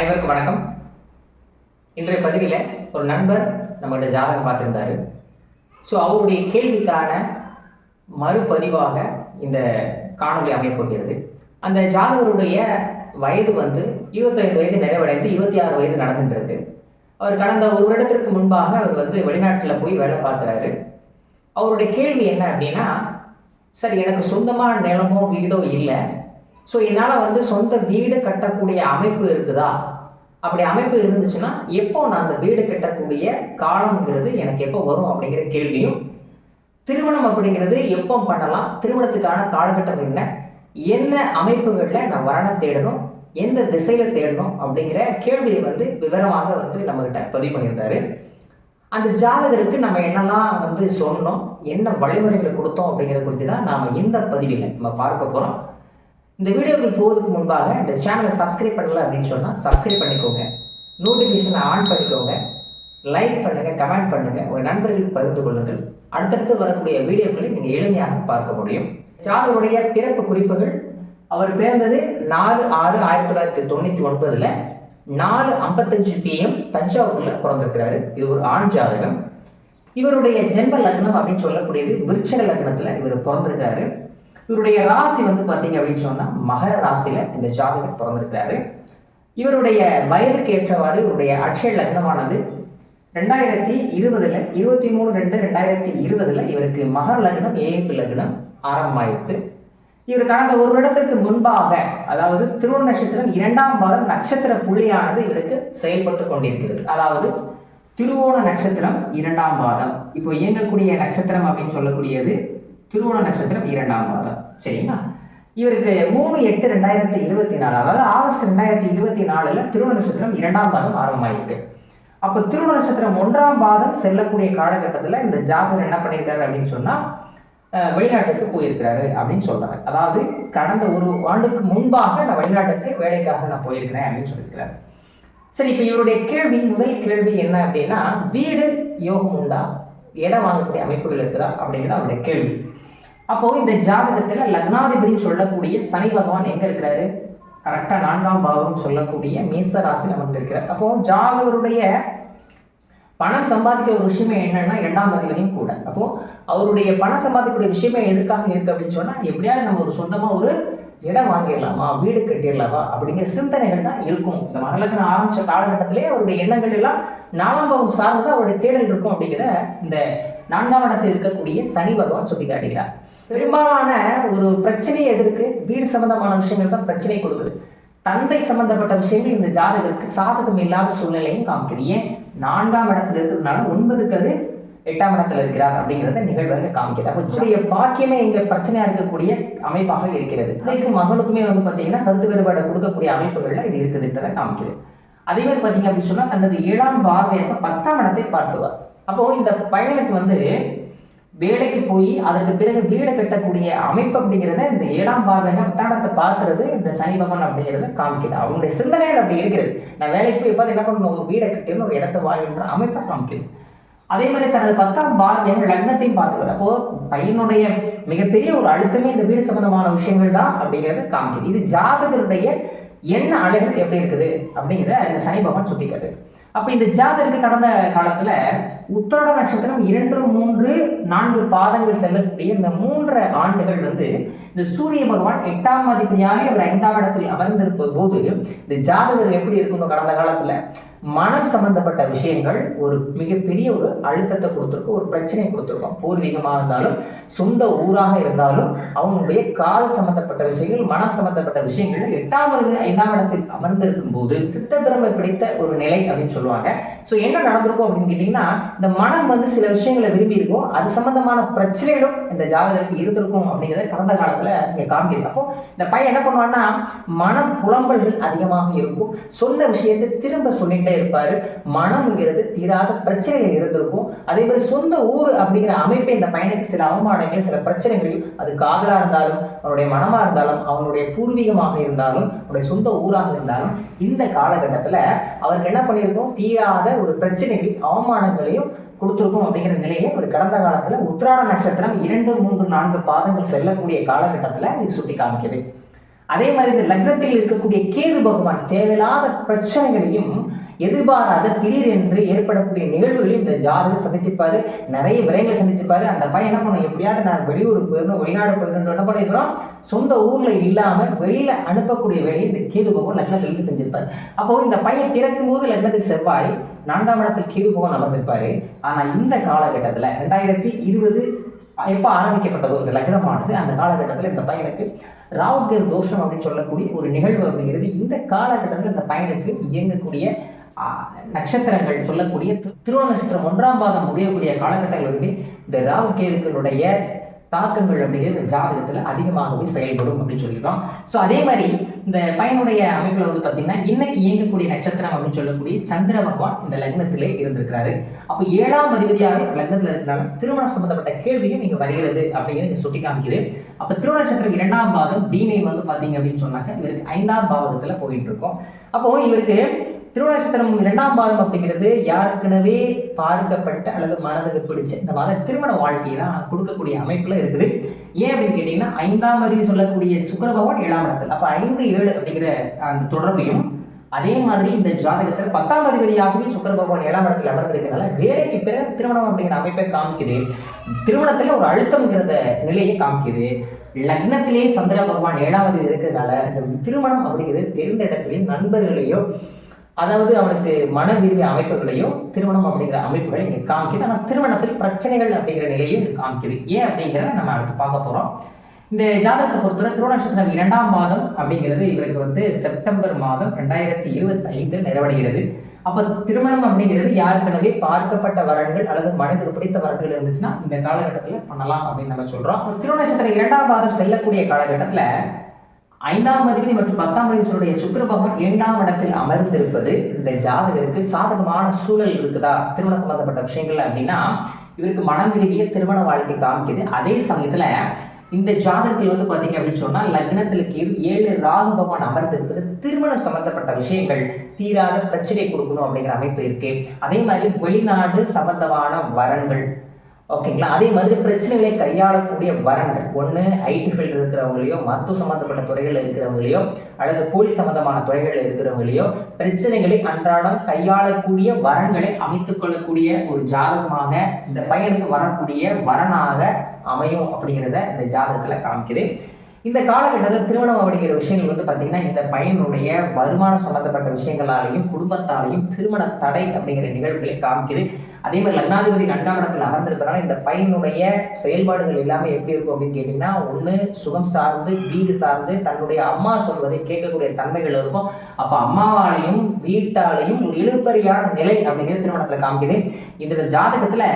அனைவருக்கும் வணக்கம். இன்றைய பதிவில் ஒரு நண்பர் நம்மகிட்ட ஜாதகம் பார்த்துருந்தாரு. ஸோ அவருடைய கேள்விக்கான மறுபதிவாக இந்த காணொலி அமையப்போகிறது அந்த ஜாதகருடைய வயது வந்து இருபத்தைந்து வயது நிறைவடைந்து இருபத்தி ஆறு வயது நடந்துருக்கு அவர் கடந்த ஒரு வருடத்திற்கு முன்பாக அவர் வந்து வெளிநாட்டில் போய் வேலை பார்க்குறாரு. அவருடைய கேள்வி என்ன அப்படின்னா சரி எனக்கு சொந்தமான நிலமோ வீடோ இல்லை. ஸோ என்னால் வந்து சொந்த வீடு கட்டக்கூடிய அமைப்பு இருக்குதா? அப்படி அமைப்பு இருந்துச்சுன்னா எப்போ நான் அந்த வீடு கட்டக்கூடிய காலம்ங்கிறது எனக்கு எப்போ வரும் அப்படிங்கிற கேள்வியும் திருமணம் அப்படிங்கிறது எப்போ பண்ணலாம்? திருமணத்துக்கான காலகட்டம் என்ன? என்ன அமைப்புகளில் நான் வரணை தேடணும்? எந்த திசையில் தேடணும்? அப்படிங்கிற கேள்வியை வந்து விவரமாக வந்து நம்மகிட்ட பதிவு பண்ணியிருந்தாரு. அந்த ஜாதகருக்கு நம்ம என்னெல்லாம் வந்து சொன்னோம்? என்ன வழிமுறைகளை கொடுத்தோம் அப்படிங்கிறத குறித்து தான் நாம் இந்த பதிவில் நம்ம பார்க்க போகிறோம் இந்த வீடியோக்கள் போவதுக்கு முன்பாக இந்த சேனலை சப்ஸ்கிரைப் பண்ணல அப்படின்னு சொன்னால் சப்ஸ்கிரைப் பண்ணிக்கோங்க. நோட்டிஃபிகேஷனை ஆன் பண்ணிக்கோங்க. லைக் பண்ணுங்கள் கமெண்ட் பண்ணுங்கள் உங்கள் நண்பர்களுக்கு பகிர்ந்து கொள்ளுங்கள். அடுத்தடுத்து வரக்கூடிய வீடியோக்களை நீங்கள் எளிமையாக பார்க்க முடியும். ஜாதகருடைய பிறப்பு குறிப்புகள். அவர் பிறந்தது நாலு ஆறு ஆயிரத்தி தொள்ளாயிரத்தி தொண்ணூற்றி ஒன்பதில் நாலு ஐம்பத்தஞ்சு பிஎம் தஞ்சாவூரில் பிறந்திருக்கிறாரு. இது ஒரு ஆண் ஜாதகம். இவருடைய ஜென்ம லக்னம் அப்படின்னு சொல்லக்கூடியது விருச்சக லக்னத்தில் இவர் பிறந்திருக்காரு. இவருடைய ராசி வந்து பார்த்தீங்க அப்படின்னு சொன்னால் மகர ராசியில் இந்த ஜாதகர் பிறந்திருக்கிறாரு. இவருடைய வயதுக்கு ஏற்றவாறு இவருடைய அட்சய லக்னமானது ரெண்டாயிரத்தி இருபதுல இருபத்தி மூணு ரெண்டு ரெண்டாயிரத்தி இருபதுல இவருக்கு மகர் லக்னம் ஏஎப்பு லக்னம் ஆரம்பமாயிருக்கு. இவர் கடந்த ஒரு வருடத்திற்கு முன்பாக அதாவது திருவண்ண நட்சத்திரம் இரண்டாம் பாதம் நட்சத்திர புள்ளியானது இவருக்கு செயல்பட்டு கொண்டிருக்கிறது. அதாவது திருவோண நட்சத்திரம் இரண்டாம் பாதம். இப்போ இயங்கக்கூடிய நட்சத்திரம் அப்படின்னு சொல்லக்கூடியது திருவோண நட்சத்திரம் இரண்டாம் பாதம். சரிங்களா? இவருக்கு மூணு எட்டு ரெண்டாயிரத்தி இருபத்தி நாலு அதாவது ஆகஸ்ட் ரெண்டாயிரத்தி இருபத்தி நாலுல திருவோண நட்சத்திரம் இரண்டாம் பாதம் ஆரம்பமாயிருக்கு. அப்போ திருவோண நட்சத்திரம் ஒன்றாம் பாதம் செல்லக்கூடிய காலகட்டத்தில் இந்த ஜாதகர் என்ன பண்ணியிருக்காரு அப்படின்னு சொன்னால் வெளிநாட்டுக்கு போயிருக்கிறாரு அப்படின்னு சொல்றாங்க அதாவது கடந்த ஒரு ஆண்டுக்கு முன்பாக நான் வெளிநாட்டுக்கு வேலைக்காக நான் போயிருக்கிறேன் அப்படின்னு சொல்லியிருக்கிறாரு. சரி இப்போ இவருடைய கேள்வி முதல் கேள்வி என்ன அப்படின்னா வீடு யோகம் உண்டா? இடம் வாங்கக்கூடிய அமைப்புகள் இருக்குதா? அப்படிங்கிறது அவருடைய கேள்வி. அப்போ இந்த ஜாதகத்துல லக்னாதிபதினு சொல்லக்கூடிய சனி பகவான் எங்க இருக்கிறாரு? கரெக்டா நான்காம் பாகம் சொல்லக்கூடிய மேச ராசியில் அமர்ந்திருக்கிறார். அப்போ ஜாதகருடைய பணம் சம்பாதிக்கிற ஒரு விஷயமே என்னன்னா இரண்டாம் அதிபதியும் கூட. அப்போ அவருடைய பணம் சம்பாதிக்கக்கூடிய விஷயமே எதுக்காக இருக்கு அப்படின்னு சொன்னா எப்படியாவது நம்ம ஒரு சொந்தமா ஒரு இடம் வாங்கிடலாமா? வீடு கட்டிடலாமா? அப்படிங்கிற சிந்தனைகள் தான் இருக்கும். இந்த மகளக்கணம் ஆரம்பிச்ச காலகட்டத்திலே அவருடைய எண்ணங்கள் எல்லாம் நாலாம் பாவம் சார்ந்து அவருடைய தேடல் இருக்கும் அப்படிங்கிற இந்த நான்காம் இடத்தில் இருக்கக்கூடிய சனி பகவான் சுட்டி காட்டுகிறார் பெரும்பாலான ஒரு பிரச்சனையை எதற்கு வீடு சம்பந்தமான விஷயங்கள் தான் பிரச்சனை கொடுக்குது. தந்தை சம்பந்தப்பட்ட விஷயங்கள் இந்த ஜாதகருக்கு சாதகம் இல்லாத சூழ்நிலையும் காமிக்குது. ஏன்? நான்காம் இடத்துல இருக்கிறதுனால ஒன்பதுக்கு அது எட்டாம் இடத்துல இருக்கிறார் அப்படிங்கிறத நிகழ்வு வந்து காமிக்கிறார் உங்களுடைய பாக்கியமே இங்க பிரச்சனையா இருக்கக்கூடிய அமைப்பாக இருக்கிறது. தந்தைக்கும் மகளுக்குமே வந்து பார்த்தீங்கன்னா கருத்து வேறுபாடு கொடுக்கக்கூடிய அமைப்புகள்ல இது இருக்குதுன்றதை காமிக்கிறது அதே மாதிரி பார்த்தீங்க அப்படின்னு சொன்னா தனது ஏழாம் பார்வையாக பத்தாம் இடத்தை பார்த்துவார் அப்போ இந்த பயனுக்கு வந்து வேலைக்கு போய் அதற்கு பிறகு வீடு கட்டக்கூடிய அமைப்பு அப்படிங்கிறத இந்த ஏழாம் பாதக பார்க்கறது. இந்த சனி பகவான் அப்படிங்கிறத காமிக்குது. அவங்களுடைய சிந்தனைகள் அப்படி இருக்கிறது. நான் வேலைக்கு போய் எப்போது என்ன பண்ணணும்? ஒரு வீடை கட்டின்னு ஒரு இடத்த வாழ்கின்ற அமைப்பை காமிக்குது. அதே மாதிரி தனது பத்தாம் பாதக லக்னத்தையும் பார்த்துக்கிறது அப்போ பையனுடைய மிகப்பெரிய ஒரு அழுத்தமே இந்த வீடு சம்பந்தமான விஷயங்கள் தான் அப்படிங்கிறத காமிக்குது. இது ஜாதகருடைய எண்ண அலைகள் எப்படி இருக்குது அப்படிங்கிற இந்த சனி பகவான் சுட்டிக்காட்டு அப்ப இந்த ஜாதருக்கு கடந்த காலத்துல உத்திராட நட்சத்திரம் இரண்டு மூன்று நான்கு பாதங்கள் செல்லக்கூடிய இந்த மூன்று ஆண்டுகள் வந்து இந்த சூரிய பகவான் எட்டாம் அதிபதியாக இவர் ஐந்தாம் இடத்தில் அமர்ந்திருப்பது போது இந்த ஜாதகர் எப்படி இருக்கும் கடந்த காலத்துல மனம் சம்பந்தப்பட்ட விஷயங்கள் ஒரு மிகப்பெரிய ஒரு அழுத்தத்தை கொடுத்துருக்கும் ஒரு பிரச்சனையை கொடுத்துருக்கோம் பூர்வீகமாக இருந்தாலும் சொந்த ஊராக இருந்தாலும் அவங்களுடைய கால் சம்பந்தப்பட்ட விஷயங்கள் மனம் சம்பந்தப்பட்ட விஷயங்கள் எட்டாவது ஐந்தாம் இடத்தில் அமர்ந்திருக்கும் போது சித்த திறமை பிடித்த ஒரு நிலை அப்படின்னு சொல்லுவாங்க. ஸோ என்ன நடந்திருக்கும் அப்படின்னு கேட்டிங்கன்னா இந்த மனம் வந்து சில விஷயங்களை விரும்பி இருக்கும் அது சம்பந்தமான பிரச்சனைகளும் இந்த ஜாதகத்துக்கு இருந்திருக்கும் அப்படிங்கிறத கடந்த காலத்தில் இங்கே காமிக்குது. அப்போ இந்த பையன் என்ன பண்ணுவான்னா மன புலம்பல்கள் அதிகமாக இருக்கும். சொன்ன விஷயத்தை திரும்ப சொல்லிட்டு இருப்பாரு. மனம்ங்கிறது தீராத பிரச்சனைகள் இருந்திருக்கும். அதே மாதிரி சொந்த ஊர் அப்படிங்கிற அமைப்பை இந்த பையனுக்கு சில அவமானங்களையும் சில பிரச்சனைகளையும் அது காதலா இருந்தாலும் அவனுடைய மனமா இருந்தாலும் அவனுடைய பூர்வீகமாக இருந்தாலும் அவனுடைய சொந்த ஊராக இருந்தாலும் இந்த காலகட்டத்தில் அவருக்கு என்ன பண்ணியிருக்கோம்? தீராத ஒரு பிரச்சனைகள் அவமானங்களையும் கொடுத்துருக்கும் அப்படிங்கிற நிலையை ஒரு கடந்த காலத்தில் உத்திராட நட்சத்திரம் இரண்டு மூன்று நான்கு பாதங்கள் செல்லக்கூடிய காலகட்டத்தில் இது சுட்டி காமிக்குது. அதே மாதிரி இந்த லக்னத்தில் இருக்கக்கூடிய கேது பகவான் தேவையில்லாத பிரச்சனைகளையும் எதிர்பாராத திடீர் என்று ஏற்படக்கூடிய நிகழ்வுகளையும் இந்த ஜாதகர் சந்திச்சிருப்பாரு. நிறைய விரைவில் சந்திச்சிருப்பாரு. அந்த பையன் என்ன பண்ணும் எப்படியாவது நான் வெளியூர் போயிடணும் வெளிநாடு போயிடணும் என்ன பண்ணியிருக்கிறோம் சொந்த ஊர்ல இல்லாம வெளியில அனுப்பக்கூடிய வேலையை இந்த கேது பகவான் லக்னத்தில் இருந்து செஞ்சிருப்பாரு. அப்போ இந்த பையன் பிறக்கும் போது லக்னத்தில் செவ்வாய் நான்காம் இடத்தில் கேது பகவான் அமர்ந்திருப்பாரு. ஆனா இந்த காலகட்டத்தில் ரெண்டாயிரத்தி இருபது எப்போ ஆரம்பிக்கப்பட்டதோ இந்த லக்னமானது அந்த காலகட்டத்தில் இந்த பையனுக்கு ராவுகர் தோஷம் அப்படின்னு சொல்லக்கூடிய ஒரு நிகழ்வு அப்படிங்கிறது இந்த காலகட்டத்தில் இந்த பையனுக்கு இயங்கக்கூடிய நட்சத்திரங்கள் சொல்லக்கூடிய திருவண நட்சத்திரம் ஒன்றாம் பாதம் முடியக்கூடிய காலகட்டங்கள் வந்து இந்த ராகு கேதுக்களுடைய தாக்கங்கள் அப்படிங்கிறது இந்த ஜாதகத்தில் அதிகமாகவே செயல்படும் அப்படின்னு சொல்லியிருக்கோம். ஸோ அதே மாதிரி இந்த பையனுடைய அமைப்பில் வந்து பார்த்தீங்கன்னா இன்னைக்கு இயங்கக்கூடிய நட்சத்திரம் அப்படின்னு சொல்லக்கூடிய சந்திர பகவான் இந்த லக்னத்திலே இருந்திருக்கிறாரு. அப்போ ஏழாம் அதிபதியாக லக்னத்தில் இருக்கிறனால திருமணம் சம்பந்தப்பட்ட கேள்வியும் இங்கே வருகிறது அப்படிங்கிறது இங்கே சுட்டி காமிக்குது அப்போ திருமண நட்சத்திரம் இரண்டாம் பாதம் டிமே வந்து பார்த்தீங்க அப்படின்னு சொன்னாக்க இவருக்கு ஐந்தாம் பாவகத்தில் போயிட்டு இருக்கோம். அப்போது இவருக்கு திருவிழாசித்திரம் இரண்டாம் பாதம் அப்படிங்கிறது யாருக்கெனவே பார்க்கப்பட்ட அல்லது மனதுக்கு பிடிச்ச இந்த மாதிரி திருமண வாழ்க்கையை தான் கொடுக்கக்கூடிய அமைப்பில் இருக்குது. ஏன் அப்படின்னு கேட்டீங்கன்னா ஐந்தாம் அறிவு சொல்லக்கூடிய சுக்கர பகவான் ஏழாம் இடத்தில். அப்போ ஐந்து ஏழு அப்படிங்கிற அந்த தொடர்பையும் அதே மாதிரி இந்த ஜாதகத்தில் பத்தாம் அதிபதியாகவே சுக்கர பகவான் ஏழாம் இடத்துல அமர்ந்திருக்கிறதுனால வேலைக்கு பிறகு திருமணம் அப்படிங்கிற அமைப்பை காமிக்குது. திருமணத்தில் ஒரு அழுத்தம்ங்கிறத நிலையை காமிக்குது. லக்னத்திலே சந்திர பகவான் ஏழாவது இருக்கிறதுனால இந்த திருமணம் அப்படிங்கிறது தெரிந்த இடத்துலையும் நண்பர்களையோ அதாவது அவனுக்கு மன விரும்பிய அமைப்புகளையும் திருமணம் அப்படிங்கிற அமைப்புகளை இங்கே காமிக்குது. ஆனால் திருமணத்தில் பிரச்சனைகள் அப்படிங்கிற நிலையும் இது காமிக்குது. ஏன் அப்படிங்கிறத நம்ம அடுத்து பார்க்க போகிறோம் இந்த ஜாதகத்தை பொறுத்தவரை திருவநட்சத்திரம் இரண்டாம் மாதம் அப்படிங்கிறது இவருக்கு வந்து செப்டம்பர் மாதம் ரெண்டாயிரத்தி இருபத்தி ஐந்தில் நிறைவடைகிறது. அப்போ திருமணம் அப்படிங்கிறது யாருக்கெனவே பார்க்கப்பட்ட வரன்கள் அல்லது மனதிற்கு பிடித்த வரன்கள் இருந்துச்சுன்னா இந்த காலகட்டத்தில் பண்ணலாம் அப்படின்னு நம்ம சொல்கிறோம் திருவநட்சத்திரம் இரண்டாம் மாதம் செல்லக்கூடிய காலகட்டத்தில் ஐந்தாம் அதிபதி மற்றும் பத்தாம் அதிபதியுடைய சுக்கர பகவான் இரண்டாம் இடத்தில் அமர்ந்திருப்பது இந்த ஜாதகருக்கு சாதகமான சூழல் இருக்குதா? திருமண சம்பந்தப்பட்ட விஷயங்கள் அப்படின்னா இவருக்கு மனம் விரும்பிய திருமண வாழ்க்கை காமிக்குது. அதே சமயத்துல இந்த ஜாதகத்தில் வந்து பாத்தீங்க அப்படின்னு சொன்னா லக்னத்துல கீழ் ஏழு ராகு பகவான் அமர்ந்திருப்பது திருமணம் சம்பந்தப்பட்ட விஷயங்கள் தீராத பிரச்சனை கொடுக்கணும் அப்படிங்கிற அமைப்பு இருக்கு. அதே மாதிரி வெளிநாடு சம்பந்தமான வரன்கள் ஓகேங்களா? அதே மாதிரி பிரச்சனைகளை கையாளக்கூடிய வரன்கள் ஒன்று ஐடி ஃபீல்டு இருக்கிறவங்களையோ மருத்துவ சம்மந்தப்பட்ட துறைகளில் இருக்கிறவங்களையோ அல்லது போலீஸ் சம்மந்தமான துறைகளில் இருக்கிறவங்களையோ பிரச்சனைகளை அன்றாடம் கையாளக்கூடிய வரன்களை அமைத்துக் கொள்ளக்கூடிய ஒரு ஜாதகமாக இந்த பையனுக்கு வரக்கூடிய வரனாக அமையும் அப்படிங்கிறத இந்த ஜாதகத்தில் காமிக்குது. இந்த காலகட்டத்தில் திருமணம் அப்படிங்கிற விஷயங்கள் வந்து பார்த்தீங்கன்னா இந்த பையனுடைய வருமானம் சம்பந்தப்பட்ட விஷயங்களாலையும் குடும்பத்தாலையும் திருமண தடை அப்படிங்கிற நிகழ்வுகளை காமிக்குது. அதே மாதிரி லக்னாதிபதி ரெண்டாம் இடத்தில் அமர்ந்திருப்பதனால இந்த பையனுடைய செயல்பாடுகள் எல்லாமே எப்படி இருக்கும் அப்படின்னு கேட்டிங்கன்னா ஒன்று சுகம் சார்ந்து வீடு சார்ந்து தன்னுடைய அம்மா சொல்வதை கேட்கக்கூடிய தன்மைகள் இருக்கும். அப்போ அம்மாவாலையும் வீட்டாலையும் ஒரு இழுப்பறியான நிலை அப்படிங்கிற திருமணத்தில் காமிக்குது. இந்த ஜாதகத்தில்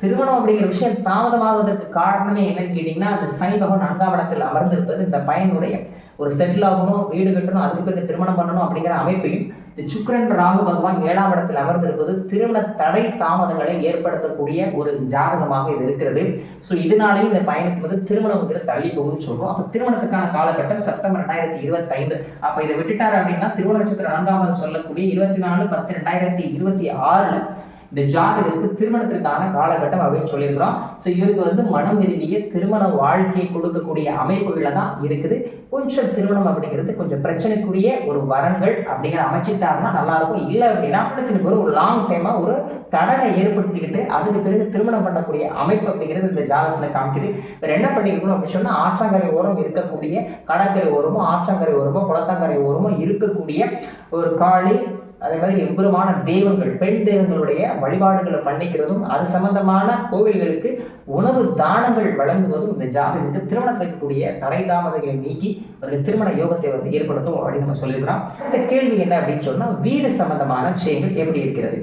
திருமணம் அப்படிங்கிற விஷயம் தாமதமாகுவதற்கு காரணமே என்னன்னு கேட்டிங்கன்னா அந்த சனி பகவான் நான்காம் இடத்தில் அமர்ந்திருப்பது இந்த பையனுடைய ஒரு செட்டில் ஆகணும் வீடு கட்டணும் அதுக்கு பிறகு திருமணம் பண்ணணும் அப்படிங்கிற அமைப்பையும் இந்த சுக்கரன் ராகு பகவான் ஏழாம் இடத்தில் அமர்ந்திருப்பது திருமண தடை தாமதங்களை ஏற்படுத்தக்கூடிய ஒரு ஜாதகமாக இது இருக்கிறது. ஸோ இதனாலேயும் இந்த பயணத்துக்கு வந்து திருமணம் வந்து தள்ளி போகுதுன்னு சொல்கிறோம் அப்போ திருமணத்துக்கான காலகட்டம் செப்டம்பர் ரெண்டாயிரத்தி இருபத்தைந்து. அப்போ இதை விட்டுட்டார் அப்படின்னா திருமண நட்சத்திரம் நான்காம் சொல்லக்கூடிய இருபத்தி நாலு பத்து ரெண்டாயிரத்தி இருபத்தி ஆறில் இந்த ஜாதகத்துக்கு திருமணத்திற்கான காலகட்டம் அப்படின்னு சொல்லியிருக்கிறோம். ஸோ இவருக்கு வந்து மனம் விரும்பிய திருமண வாழ்க்கையை கொடுக்கக்கூடிய அமைப்புகளில் தான் இருக்குது. கொஞ்சம் திருமணம் அப்படிங்கிறது கொஞ்சம் பிரச்சனைக்குரிய ஒரு வரன்கள் அப்படிங்கிற அமைச்சிட்டாருன்னா நல்லா இருக்கும் இல்லை அப்படின்னா திருமணத்துக்கு ஒரு லாங் டைமா ஒரு கடனை ஏற்படுத்திக்கிட்டு அதுக்கு பிறகு திருமணம் பண்ணக்கூடிய அமைப்பு அப்படிங்கிறது இந்த ஜாதகத்தில் காமிக்குது. வேற என்ன பண்ணியிருக்கணும் அப்படின்னு சொன்னால் ஆற்றங்கரை ஓரம் இருக்கக்கூடிய கடற்கரை ஓரமோ ஆற்றங்கரை ஓரமோ குளத்தங்கரை ஓரமோ இருக்கக்கூடிய ஒரு காளி அதே மாதிரி எம்பெருமான தெய்வங்கள் பெண் தெய்வங்களுடைய வழிபாடுகளை பண்ணிக்கிறதும் அது சம்பந்தமான கோவில்களுக்கு உணவு தானங்கள் வழங்குவதும் இந்த ஜாதகத்துக்கு திருமணத்தில் இருக்கக்கூடிய தடை தாமதங்களை நீக்கி ஒரு திருமண யோகத்தை வந்து ஏற்படுத்தும் அப்படின்னு நம்ம சொல்லியிருக்கிறோம். இந்த கேள்வி என்ன அப்படின்னு சொன்னால் வீடு சம்பந்தமான விஷயங்கள் எப்படி இருக்கிறது?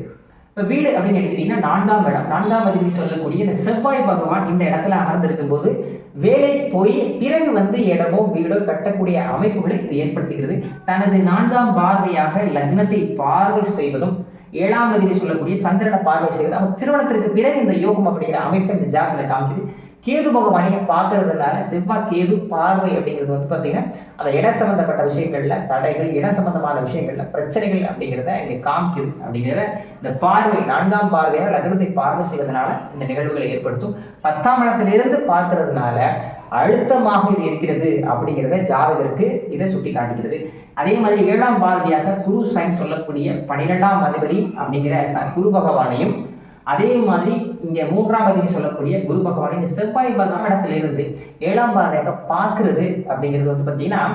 இப்போ வீடு அப்படின்னு எடுத்துட்டீங்கன்னா நான்காம் இடம். நான்காம் அதிபதி சொல்லக்கூடிய இந்த செவ்வாய் பகவான் இந்த இடத்துல அமர்ந்திருக்கும் போது வேலை போய் பிறகு வந்து இடமோ வீடோ கட்டக்கூடிய அமைப்புகளை இது ஏற்படுத்துகிறது தனது நான்காம் பார்வையாக லக்னத்தை பார்வை செய்வதும் ஏழாம் அதிபதி சொல்லக்கூடிய சந்திரனை பார்வை செய்வது அப்போ திருமணத்திற்கு பிறகு இந்த யோகம் அப்படிங்கிற அமைப்பை இந்த ஜாதகத்தில் காமிக்குது. கேது பகவானையை பார்க்கறதுனால செவ்வாய் கேது பார்வை அப்படிங்கிறது வந்து பார்த்தீங்கன்னா அந்த இட சம்பந்தப்பட்ட விஷயங்கள்ல தடைகள் இட சம்பந்தமான விஷயங்கள்ல பிரச்சனைகள் அப்படிங்கிறத இங்கே காமிக்குது. அப்படிங்கிறத இந்த பார்வை நான்காம் பார்வையாக லக்னத்தை பார்வை செய்வதனால இந்த நிகழ்வுகளை ஏற்படுத்தும். பத்தாம் இடத்திலிருந்து பார்க்கறதுனால அழுத்தமாக இது இருக்கிறது அப்படிங்கிறத ஜாதகருக்கு இதை சுட்டி காட்டுகிறது. அதே மாதிரி ஏழாம் பார்வையாக குரு சைன் சொல்லக்கூடிய பனிரெண்டாம் அதிபதி அப்படிங்கிற ச- குரு பகவானையும் அதே மாதிரி இங்கே மூன்றாம் பகுதி சொல்லக்கூடிய குரு பகவான் இந்த செவ்வாய் பகவான் இடத்துல இருந்து ஏழாம் பாதையாக பார்க்கறது அப்படிங்கிறது வந்து பார்த்தீங்கன்னா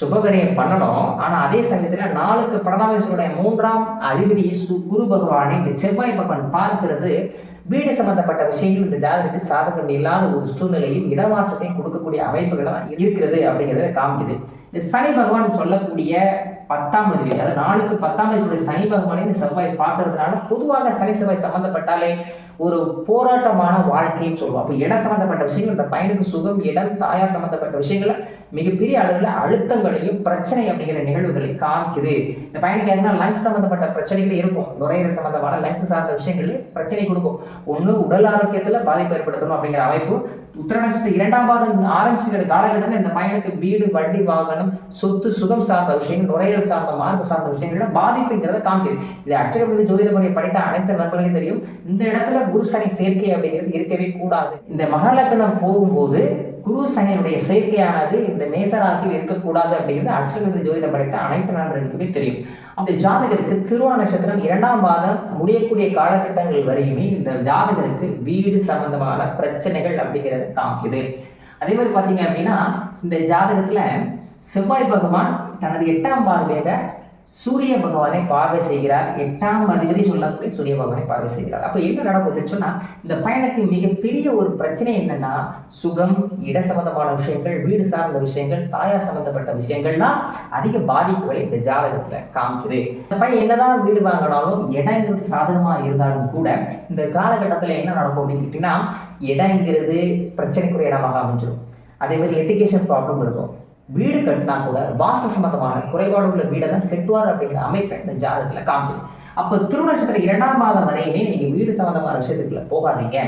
சுபகரியம் பண்ணணும். ஆனால் அதே சமயத்தில் நாளுக்கு பரணாமேஸ்வருடைய மூன்றாம் அதிபதியை சு- குரு பகவானை இந்த செவ்வாய் பகவான் பார்க்கிறது. வீடு சம்பந்தப்பட்ட விஷயங்கள் இந்த ஜாதகத்துக்கு சாதகம் இல்லாத ஒரு சூழ்நிலையும் இடமாற்றத்தையும் கொடுக்கக்கூடிய அமைப்புகளாக இருக்கிறது அப்படிங்கிறத காமிக்குது. இந்த சனி பகவான் சொல்லக்கூடிய பத்தாம் அதிபதி அதாவது நாளுக்கு பத்தாம் அதிபதியுடைய சனி பகவானை இந்த செவ்வாய் பார்க்கறதுனால பொதுவாக சனி செவ்வாய் சம்பந்தப்பட்டாலே ஒரு போராட்டமான வாழ்க்கைன்னு சொல்லுவோம். அப்போ இடம் சம்மந்தப்பட்ட விஷயங்கள் இந்த பையனுக்கு சுகம் இடம் தாயார் சம்மந்தப்பட்ட விஷயங்களை மிகப்பெரிய அளவில் அழுத்தங்களையும் பிரச்சனை அப்படிங்கிற நிகழ்வுகளை காமிக்குது. இந்த பையனுக்கு எதுனா லங்ஸ் சம்மந்தப்பட்ட பிரச்சனைகள் இருக்கும். நுரையீரல் சம்மந்தமான லங்ஸ் சார்ந்த விஷயங்கள் பிரச்சனை கொடுக்கும். ஒன்று உடல் ஆரோக்கியத்தில் பாதிப்பு ஏற்படுத்தணும் அப்படிங்கிற அமைப்பு. உத்தரநட்சத்திரம் இரண்டாம் பாதம் ஆரம்பிச்சுக்கிற காலகட்டத்தில் இந்த பையனுக்கு வீடு வண்டி வாகனம் சொத்து சுகம் சார்ந்த விஷயங்கள் நுரையீரல் சார்ந்த மார்பு சார்ந்த விஷயங்கள்ல பாதிப்புங்கிறத காமிக்குது. இது அச்சகத்தில் ஜோதிட முறையை படித்த அனைத்து நண்பர்களையும் தெரியும். இந்த இடத்துல குரு சனி சேர்க்கை அப்படிங்கிறது இருக்கவே கூடாது. இந்த மகலக்கணம் போகும்போது குரு சனியுடைய சேர்க்கையானது இந்த மேசராசியில் இருக்கக்கூடாது அப்படிங்கிறது அச்சகபதி ஜோதிடம் படைத்த அனைத்து நண்பர்களுக்குமே தெரியும். அந்த ஜாதகருக்கு திருவோண நட்சத்திரம் இரண்டாம் பாதம் முடியக்கூடிய காலகட்டங்கள் வரையுமே இந்த ஜாதகருக்கு வீடு சம்பந்தமான பிரச்சனைகள் அப்படிங்கிறது காமிக்குது அதே மாதிரி பார்த்தீங்க அப்படின்னா இந்த ஜாதகத்தில் செவ்வாய் பகவான் தனது எட்டாம் பார்வையாக சூரிய பகவானை பார்வை செய்கிறார். எட்டாம் அதிபதி சொல்லக்கூடிய சூரிய பகவானை பார்வை செய்கிறார். அப்போ என்ன நடக்கும் அப்படின்னு சொன்னால் இந்த பையனுக்கு மிகப்பெரிய ஒரு பிரச்சனை என்னன்னா சுகம் இட சம்பந்தமான விஷயங்கள் வீடு சார்ந்த விஷயங்கள் தாயார் சம்பந்தப்பட்ட விஷயங்கள்லாம் அதிக பாதிப்புகளை இந்த ஜாதகத்தில் காமிக்குது. இந்த பையன் என்னதான் வீடு வாங்கினாலும் இடங்கிறது சாதகமாக இருந்தாலும் கூட இந்த காலகட்டத்தில் என்ன நடக்கும் அப்படின்னு கேட்டிங்கன்னா இடங்கிறது பிரச்சனைக்குரிய இடமாக அமைஞ்சிடும் அதே மாதிரி லிட்டிகேஷன் ப்ராப்ளம் இருக்கும். வீடு கட்டினா கூட வாஸ்து சம்பந்தமான குறைபாடு உள்ள வீடை தான் கெட்டுவார் அப்படிங்கிற அமைப்பை இந்த ஜாதகத்தில் காமிக்குது. அப்போ திருநட்சத்திர இரண்டாம் மாதம் வரையுமே நீங்கள் வீடு சம்மந்தமான விஷயத்துக்குள்ளே போகாதீங்க.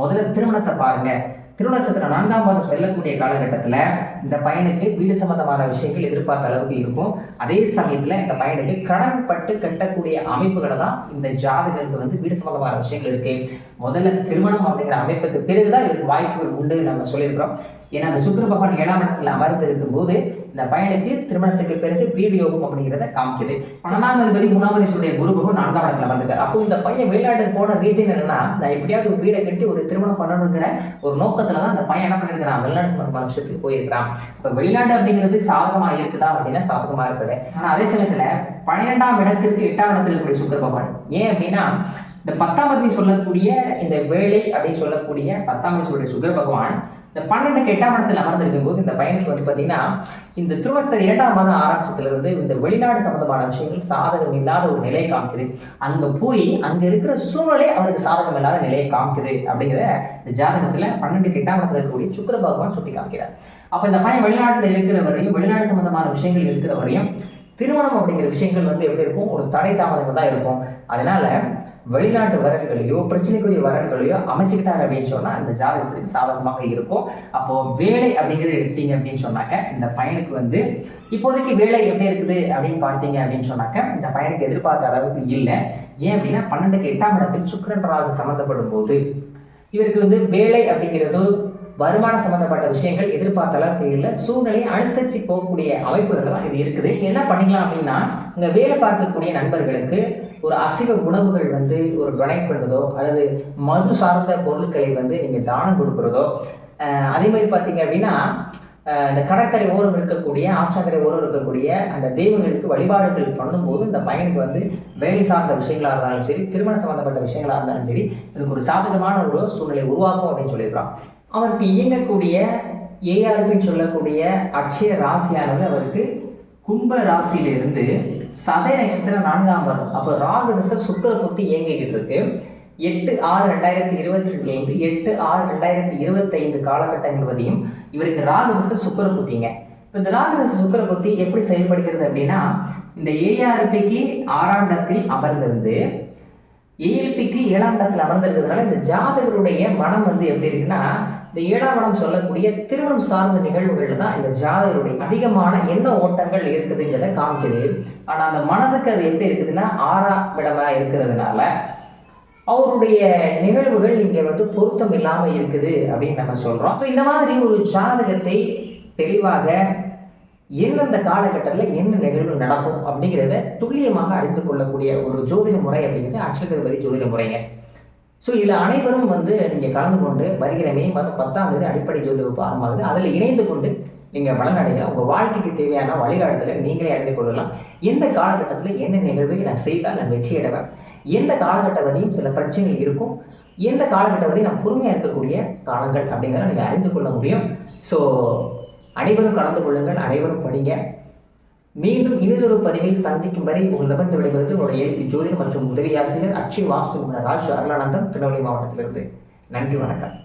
முதல்ல திருமணத்தை பாருங்கள் திருநட்சத்திர நான்காம் மாதம் செல்லக்கூடிய காலகட்டத்தில் இந்த பையனுக்கு வீடு சம்பந்தமான விஷயங்கள் எதிர்பார்த்த அளவுக்கு இருக்கும். அதே சமயத்தில் இந்த பையனுக்கு கடன் பட்டு கட்டக்கூடிய அமைப்புகளை தான் இந்த ஜாதகருக்கு வந்து வீடு சம்பந்தமான விஷயங்கள் இருக்கு. முதல்ல திருமணம் அப்படிங்கிற அமைப்புக்கு பிறகுதான் இவருக்கு வாய்ப்புகள் உண்டு நம்ம சொல்லியிருக்கிறோம். ஏன்னா அந்த சுக்கர பகவான் ஏழாம் இடத்துல அமர்ந்து இருக்கும்போது இந்த பையனுக்கு திருமணத்துக்கு பிறகு வீடு யோகம் அப்படிங்கிறத காமிக்குது. பன்னெண்டாம் அதிபதி மூணாம் அதிபதியுடைய குருபகம் நான்காம் இடத்துல வந்திருக்காரு. அப்போ இந்த பையன் வெளிநாட்டுக்கு போன ரீசன் என்னன்னா நான் எப்படியாவது ஒரு வீடை கட்டி ஒரு திருமணம் பண்ணணுங்கிற ஒரு நோக்கத்துல தான் அந்த பையன் என்ன பண்ணிருக்கிறான்? வெளிநாடு சம்பந்தமான விஷயத்துக்கு போயிருக்கிறான். இப்போ வெளிநாடு அப்படிங்கிறது சாதகமா இருக்குதா அப்படின்னா சாதகமா இருக்குது. ஆனால் அதே சமயத்துல பன்னிரெண்டாம் இடத்திற்கு எட்டாம் இடத்துல இருக்கக்கூடிய சுக்கர பகவான். ஏன் அப்படின்னா இந்த பத்தாம் அதிபதி சொல்லக்கூடிய இந்த வேலை அப்படின்னு சொல்லக்கூடிய பத்தாம் அதிபதி சொல்லக்கூடிய சுக்கர பகவான் இந்த பன்னெண்டுக்கு எட்டாம் இடத்துல அமர்ந்திருக்கும் போது இந்த பையனுக்கு வந்து பார்த்தீங்கன்னா இந்த திருவசர் இரண்டாம் மாதம் ஆரம்பிச்சதுலேருந்து இந்த வெளிநாடு சம்பந்தமான விஷயங்கள் சாதகம் இல்லாத ஒரு நிலையை காமிக்குது. அங்கே போய் அங்கே இருக்கிற சூழ்நிலை அவருக்கு சாதகம் இல்லாத நிலையை காமிக்குது அப்படிங்கிற இந்த ஜாதகத்தில் பன்னெண்டுக்கு எட்டாம் இடத்துல இருக்கக்கூடிய சுக்கிர பகவான் சுட்டி காமிக்கிறார் அப்போ இந்த பையன் வெளிநாட்டில் இருக்கிற வரையும் வெளிநாடு சம்பந்தமான விஷயங்கள் இருக்கிற வரையும் திருமணம் அப்படிங்கிற விஷயங்கள் வந்து எப்படி இருக்கும்? ஒரு தடை தாமதங்கள் தான் இருக்கும். அதனால வெளிநாட்டு வரன்களையோ பிரச்சனைக்குரிய வரன்களையோ அமைச்சுக்கிட்டாங்க அப்படின்னு சொன்னா அந்த ஜாதகத்திற்கு சாதகமாக இருக்கும். அப்போ வேலை அப்படிங்கிறது எடுத்துட்டீங்க அப்படின்னு சொன்னாக்க இந்த பையனுக்கு வந்து இப்போதைக்கு வேலை எப்படி இருக்குது அப்படின்னு பார்த்தீங்க அப்படின்னு சொன்னாக்க இந்த பையனுக்கு எதிர்பார்த்த அளவுக்கு இல்லை. ஏன் அப்படின்னா பன்னெண்டுக்கு எட்டாம் இடத்தில் சுக்கிரன் ராகு சம்மந்தப்படும் போது இவருக்கு வந்து வேலை அப்படிங்கிறதோ வருமானம் சம்பந்தப்பட்ட விஷயங்கள் எதிர்பார்த்த அளவுக்கு இல்லை. சூழ்நிலையை அனுசரித்து போகக்கூடிய அமைப்புகள் தான் இது இருக்குது. என்ன பண்ணிக்கலாம் அப்படின்னா இங்கே வேலை பார்க்கக்கூடிய நண்பர்களுக்கு ஒரு அசைவ உணவுகள் வந்து ஒரு டொனேட் பண்ணுறதோ அல்லது மது சார்ந்த பொருட்களை வந்து நீங்கள் தானம் கொடுக்குறதோ அதே மாதிரி பார்த்தீங்க அப்படின்னா இந்த கடற்கரை ஓரம் இருக்கக்கூடிய ஆற்றங்கரை ஓரம் இருக்கக்கூடிய அந்த தெய்வங்களுக்கு வழிபாடுகள் பண்ணும்போது இந்த பையனுக்கு வந்து வேலை சார்ந்த விஷயங்களாக இருந்தாலும் சரி திருமண சம்மந்தப்பட்ட விஷயங்களாக இருந்தாலும் சரி இதுக்கு ஒரு சாதகமான ஒரு சூழ்நிலை உருவாக்கும் அப்படின்னு சொல்லியிருக்கிறான். அவருக்கு இயங்கக்கூடிய ஏஆர்பின்னு சொல்லக்கூடிய அட்சய ராசியானது அவருக்கு கும்ப ராசியிலிருந்து சதய நட்சத்திரம் நான்காம் வரும் அப்போ ராகு தசை சுக்கர புத்தி இயங்கிக்கிட்டு இருக்கு. எட்டு ஆறு ரெண்டாயிரத்தி இருபத்தி ரெண்டுலேருந்து எட்டு ஆறு ரெண்டாயிரத்தி இருபத்தைந்து காலகட்டங்கள் வரையும் இவருக்கு ராகு தசை சுக்கர புத்திங்க. இப்போ இந்த ராகு தசை சுக்கர புத்தி எப்படி செயல்படுகிறது அப்படின்னா இந்த ஏஆர்பிக்கு ஆறாம் இடத்தில் அமர்ந்திருந்து ஏஎல்பிக்கு ஏழாம் இடத்துல அமர்ந்திருக்கிறதுனால இந்த ஜாதகருடைய மனம் வந்து எப்படி இருக்குன்னா இந்த ஏழாம் இடம் சொல்லக்கூடிய திருமணம் சார்ந்த நிகழ்வுகளில் தான் இந்த ஜாதகருடைய அதிகமான என்ன ஓட்டங்கள் இருக்குதுங்கிறத காமிக்குது. ஆனால் அந்த மனதுக்கு அது எப்படி இருக்குதுன்னா ஆறாம் இடமாக இருக்கிறதுனால அவருடைய நிகழ்வுகள் இங்கே வந்து பொருத்தம் இல்லாமல் இருக்குது அப்படின்னு நம்ம சொல்கிறோம் ஸோ இந்த மாதிரி ஒரு ஜாதகத்தை தெளிவாக எந்தெந்த காலகட்டத்தில் என்ன நிகழ்வு நடக்கும் அப்படிங்கிறத துல்லியமாக அறிந்து கொள்ளக்கூடிய ஒரு ஜோதிட முறை அப்படிங்கிறது அக்ஷரபதி ஜோதிட முறைங்க. ஸோ இதில் அனைவரும் வந்து நீங்கள் கலந்து கொண்டு வருகிற மே மாதம் பத்தாம் தேதி அடிப்படை ஜோதி வகுப்பு ஆரம்பமாகுது. அதில் இணைந்து கொண்டு நீங்கள் பலனடைய உங்கள் வாழ்க்கைக்கு தேவையான வழிகாட்டுதலை நீங்களே அறிந்து கொள்ளலாம். எந்த காலகட்டத்தில் என்ன நிகழ்வை நான் செய்தால் நான் வெற்றியடைவேன் எந்த காலகட்ட வரையும் சில பிரச்சனைகள் இருக்கும். எந்த காலகட்ட வரையும் நான் பொறுமையாக இருக்கக்கூடிய காலங்கள் அப்படிங்கிறத நீங்கள் அறிந்து கொள்ள முடியும். ஸோ அனைவரும் கலந்து கொள்ளுங்கள் அனைவரும் படிங்க. மீண்டும் இன்னொரு பதிவில் சந்திக்கும் வரை உங்களிடமிருந்து விடைபெறுவது உங்களுடைய ஏபி ஜோதிடர் மற்றும் உதவி ஆசிரியர் அக்ஷய் வாஸ்து ராஜ் அருளானந்தம் திருநெல்வேலி மாவட்டத்திலிருந்து. நன்றி வணக்கம்.